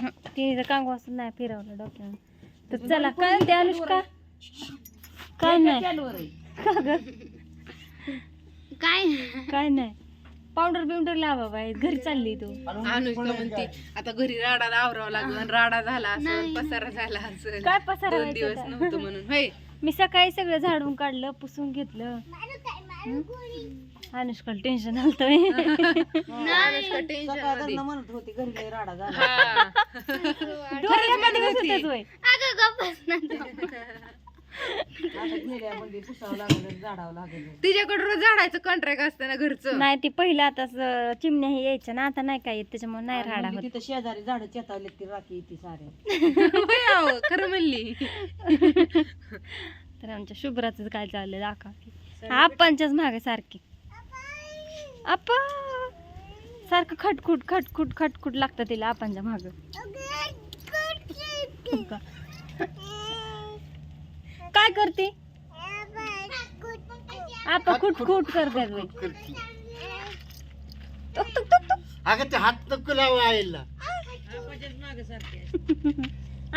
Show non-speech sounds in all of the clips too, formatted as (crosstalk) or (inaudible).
(laughs) तिने कांगो असं नाही फिरवलं डोक्यानं तर चला काय म्हणते अनुष्का. (laughs) काय नाही. का ग काय काय नाही. पावडर बिवडर लावा बाई घरी चालली तू. अनुष्का म्हणते आता घरी राडा आवरावा लागला राडा झाला असं पसारा झाला असं. काय पसारा दोन व्हायचा दिवस होता? नव्हतं म्हणून. होय. मी सकाळी सगळं झाडून काढलं पुसून घेतलं. अनुष्का टेन्शन आलतोय अनुष्का टेन्शनमध्ये म्हणत होती घरी लय राडा झाला. हा. डोळ्याला कधी बसतच होय. अगं गप्पच ना आता गेल्यामध्ये पुसावं लागलं झाडावं लागलं. तिच्याकडे रोज झाडायचं कॉन्ट्रॅक्ट असतं ना घरचं. नाही ती पहिलं आता चिमण्या हे यायच्या ना आता नाही काय येत त्याच्यामुळे नाही राडा म्हणजे होत. तिथं शेजारी झाडं चेतावले ती राखी येते सारे. होय अहो, खरं म्हणली. तर आमच्या शुभ्राचं काय चाललं दाखवा की. आप्पांच्याच मागे सारखी. आप्पा सारखं खटखुट खटखुट खटखुट लागतं तिला आपांच्या माग. काय करते? आपा खुटखुट करतात बाई. तुक, तुक, तुक, तुक. अगं ते हात नको लावा आईला.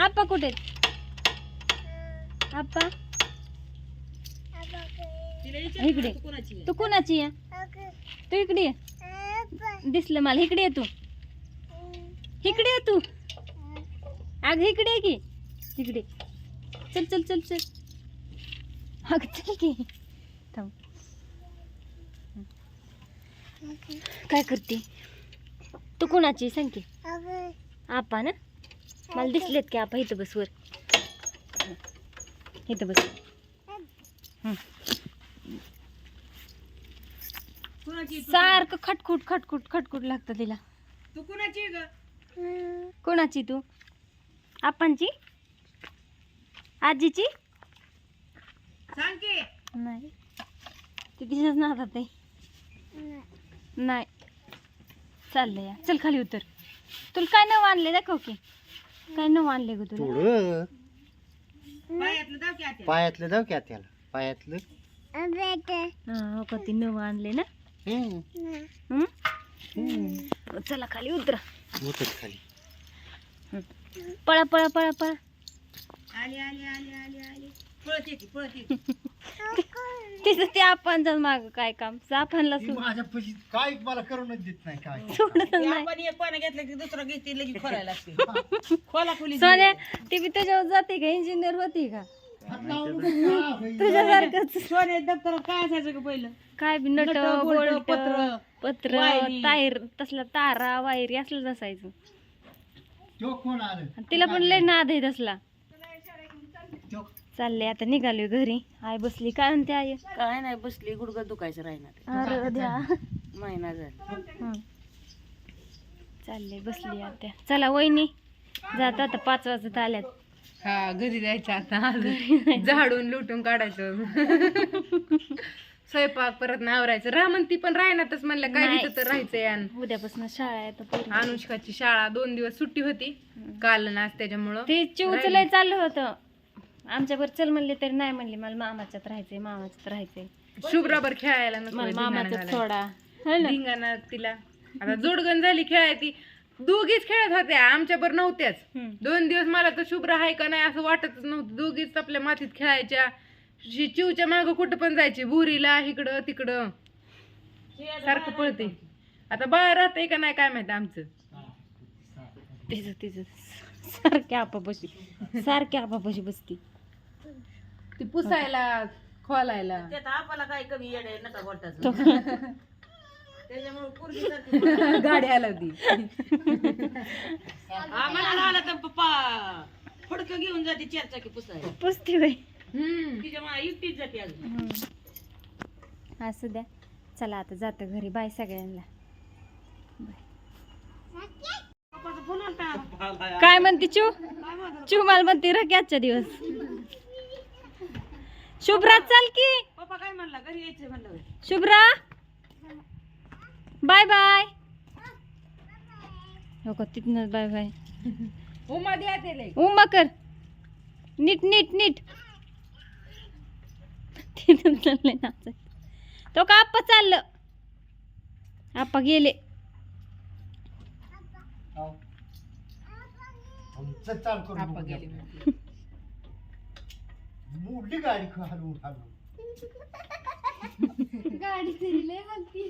आप्पा कुठे आहेत? इकडे. तू कोणाची आहे? तू इकडे. दिसलं मला इकडे ये तू. इकडे ये तू. अग इकडे की. इकडे. चल चल चल चल. अग चल की. थांब. काय करते? तू कोणाची सांग की. आपा ना? मला दिसलेत की आपा इथं बस वर. इथं बस. हं. सारखं खटखुट खटखुट खटखुट लागतं तिला. तू कुणाची ग? कोणाची तू? आपांची आजीची? सांग की. नाही. ती तिच्याच नादात आहे. नाही. चाललंय या. चल खाली उतर. तुला काय नवं आणले दाखव की. काय नवं आणले ग तुला? थोडं. पायातलं दाव की पायातलं जाऊ की त्याला पायातलं. हा हो का ती नवं आणले ना? हम्म. हं? हम्म. चला खाली उतरा. खाली. पळा पळा पळा पळा. आली आली आली आली आली. पळत येते पळत येते. (laughs) तिचं ते आपणच माग काय काम? आपणला ती माझ्या पैसे काय मला करूनच देत नाही काय. (laughs) सोडत ते नाही. आपण एक घेतलं की दुसरं घेते लगेच खोलायला लागते. (laughs) खोला खोली सोन्या ती बी तुझ्यावर जाते का? इंजिनियर होती का? तुझ्यासारखंच. दप्तर काय असायचं का पहिलं? काय बी नट नटं, बोलटं, बोल्ट पत्र, पत्र वायरी. तायर तसला तारा वायरी असलं असायचं. तो कोण आलं. आणि तिला पण लय नाद आहे तसला. चालले आता निघाली घरी. आय बसली. काय म्हणते आई? काय नाही बसली. गुडघा दुखायचं राहणार अरे द्या. महिना झाला. हं. चालले बसली आता. चला वहिनी. जात आता पाच वाजत आल्यात. हा घरी जायचं आता. झाडून लुटून काढायचं. स्वयंपाक परत नावरायचं. राह म्हणती पण राहणारच म्हणलं काय. तिथं तर राहायचंय आणि. उद्यापासून शाळा आहे तर पोरी. अनुष्काची शाळा दोन दिवस सुट्टी होती. काल ना आज त्याच्यामुळं ते चिवचं लय चाललं होतं. आमच्यावर चल म्हणले तरी नाही म्हणली. मला मामाच्यात राहायचंय मामाच्यात राहायचंय. शुभ्राबर खेळायला नको मला धिंगाणा मामाच्यात घालायला. सोडा. है ना? धिंगाणा तिला. आता जोडगण झाली खेळायची दोघीच खेळत होत्या आमच्या बरोबर नव्हत्याच. दोन दिवस मला तर शुभ्र आहे का नाही असं वाटतच नव्हतं. दोघीच आपल्या मातीत खेळायच्या. शि- चिवच्या माग कुठं पण जायची बुरीला इकडं तिकडं. सारखं पळते. आता बाळ राहतंय का नाही काय माहिती आमचं. तिचं तिचं. सारख्या आपापाशी सारख्या आपापाशी बसती. ती पुसायला खोलायला. त्यात आपल्याला काय कमी येड आहे नका बोलताच तो (laughs) त्याच्यामुळे पोरगी (laughs) सारखी गाडी आला आम्हाला तर पप्पा फडकं घेऊन जाते चार चाकी पुसायला. पुसती बाई. हम्म. तिच्या मा एकटीच जाते अजून. असू द्या. चला आता जातो घरी. बाय सगळ्यांना. पप्पाचा फोन आलता. काय म्हणते चू? काय म्हणत चू मला म्हणते रकी आजच्या दिवस. शुभ्रा चाल की. पप्पा काय म्हणला? घरी यायचं म्हणलं. शुभ्रा? Bye bye. हो का तिथनच बाय बाय. (laughs) उमा द्या उमा कर. नीट नीट नीट. (laughs) तिथून चाललंय नाचाय तो का आप्पा चाललं? आप्पा गेले. (laughs) मोडली गाडी हलवून हलवून गाडी हलती.